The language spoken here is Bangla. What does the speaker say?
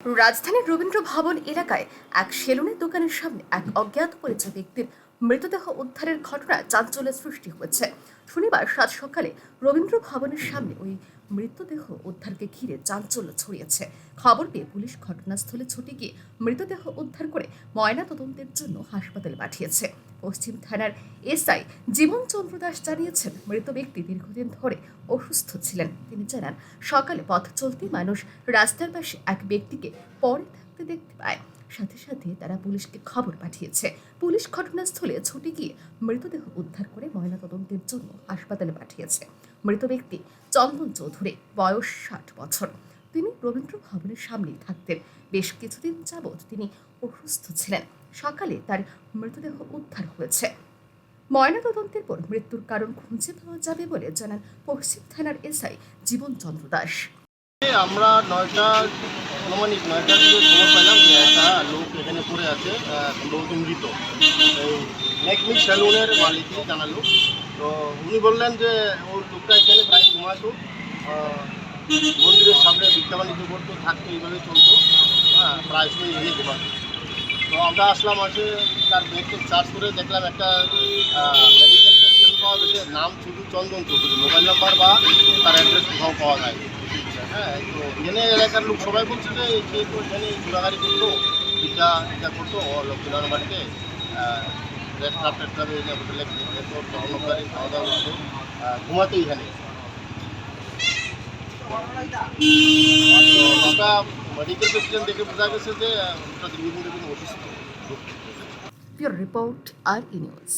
রাজধানীর রবীন্দ্র ভবন এলাকায় এক সেলুনের দোকানের সামনে এক অজ্ঞাত পরিচয় ব্যক্তির মৃতদেহ উদ্ধারের ঘটনা চাঞ্চল্যের সৃষ্টি হয়েছে। শনিবার সাত সকালে রবীন্দ্র ভবনের সামনে ওই মৃতদেহ উদ্ধারকে ঘিরে চাঞ্চল্য ছড়িয়েছে। খবর পেয়ে পুলিশ ঘটনাস্থলে ছুটে গিয়ে মৃতদেহ উদ্ধার করে ময়না তদন্তের জন্য হাসপাতালে পাঠিয়েছে। পশ্চিম থানার এসআই জীবন চন্দ্র দাস জানিয়েছেন, মৃত ব্যক্তি দীর্ঘদিন ধরে অসুস্থ ছিলেন। তিনি জানান, সকালে পথ চলতি মানুষ রাস্তার পাশে এক ব্যক্তিকে পরে থাকতে দেখতে পায়। সাথে সাথে তারা পুলিশকে খবর পাঠিয়েছে। পুলিশ ঘটনাস্থলে ছুটে গিয়ে মৃতদেহ উদ্ধার করে ময়নাতদন্তের জন্য হাসপাতালে পাঠিয়েছে। মৃত ব্যক্তি চন্দন চৌধুরী, বয়স ষাট বছর। তিনি রবীন্দ্র ভবনের সামনেই থাকতেন। বেশ কিছুদিন যাবৎ তিনি অসুস্থ ছিলেন। সকালে তার মৃতদেহ উদ্ধার হয়েছে। ময়নাতদন্তের পর মৃত্যুর কারণ খুঁজে পাওয়া যাবে বলে জানান পশ্চিম থানার এসআই জীবন চন্দ্র দাস। আমরা নয়টা খবর পেলাম পড়ে আছে মৃত এই নেকমি সেলুনের মালিকই জানালো। তো উনি বললেন যে, ওর লোকটা এখানে প্রায় ঘুমাতো। মন্দিরের সামনে ভিক্ষা করতো থাকতো, এইভাবে চলতো। হ্যাঁ প্রায় সময় এখানে ঘুমাতো। তো আমরা আসলাম, আসে তার ব্যাগকে চার্জ করে দেখলাম একটা মেডিকেল প্রেসক্রিপশন পাওয়া গেছে। নাম শুধু চন্দন চৌধুরী মোবাইল নাম্বার বা তার অ্যাড্রেস কোথাও পাওয়া যায়। হ্যাঁ তো এখানে এলাকার লোক সবাই বলছে যে, সে তো এখানে ঘোরাঘাড়ি করতো। পিঠা পিঠা করতো, ও লক্ষ্মীনারায়ণ বাড়িতে রেস্টুরেন্ট টেস্টারে হোটেলে খেতো তখন খাওয়া দাওয়া করতো ঘুমাতে এখানে ওটা মেডিকেল প্রেসিডেন্ট দেখে বোঝা গেছে যে ওটা দীর্ঘদিন অসুস্থ রিপোর্ট আর নিউজ